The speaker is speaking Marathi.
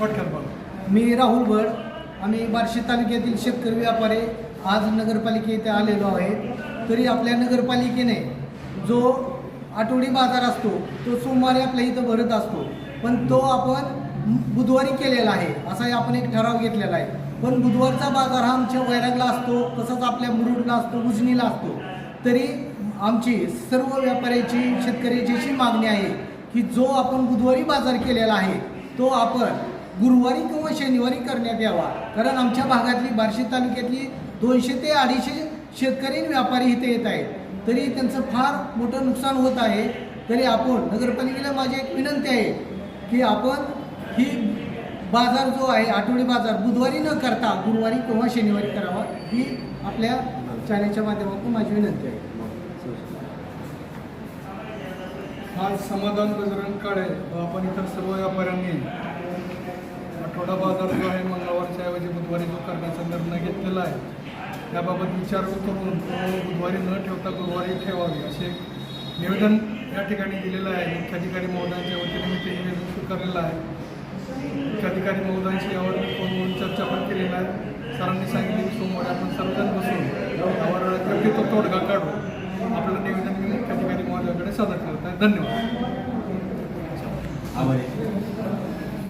थोडक्यात बघा. मी राहुल भड आम्ही बार्शी तालुक्यातील शेतकरी व्यापारी आज नगरपालिके इथे आलेलो आहे तरी आपल्या नगरपालिकेने जो आठवडी बाजार असतो तो सोमवारी आपल्या इथं भरत असतो. पण तो आपण बुधवारी केलेला आहे असाही आपण एक ठराव घेतलेला आहे. पण बुधवारचा बाजार हा आमच्या वैरागला असतो तसंच आपल्या मुरुडला असतो उजनीला असतो. तरी आमची सर्व व्यापाऱ्याची शेतकऱ्याची अशी मागणी आहे की जो आपण बुधवारी बाजार केलेला आहे तो आपण गुरुवारी किंवा शनिवारी करण्यात यावा. कारण आमच्या भागातली बार्शी तालुक्यातली दोनशे ते अडीचशे शेतकरी व्यापारी इथे येत आहेत. तरी त्यांचं फार मोठं नुकसान होत आहे. तरी आपण नगरपालिकेला माझी एक विनंती आहे की आपण ही बाजार जो आहे आठवडी बाजार बुधवारी न करता गुरुवारी किंवा शनिवारी करावा ही आपल्या चॅनलच्या माध्यमातून माझी विनंती आहे. आज समाधान बजरंग काळे व आपण इतर सर्व व्यापाऱ्यांनी वडा बाजार जो आहे मंगळवारच्या ऐवजी बुधवारी जो करण्याचा निर्णय घेतलेला आहे. त्याबाबत विचार करून बुधवारी न ठेवता गुरुवारी ठेवावी असे निवेदन या ठिकाणी दिलेलं आहे. मुख्याधिकारी महोदयांच्या वतीने मी ते निवेदन स्वीकारलेलं आहे. मुख्याधिकारी महोदयांशी यावर फोनवरून चर्चा पण केलेली आहे. सरांनी सांगितले की सोमवारी आपण सर्वजण बसून यावर योग्य तो तोडगा काढू. आपलं निवेदन मी मुख्याधिकारी महोदयाकडे सादर करत आहे. धन्यवाद.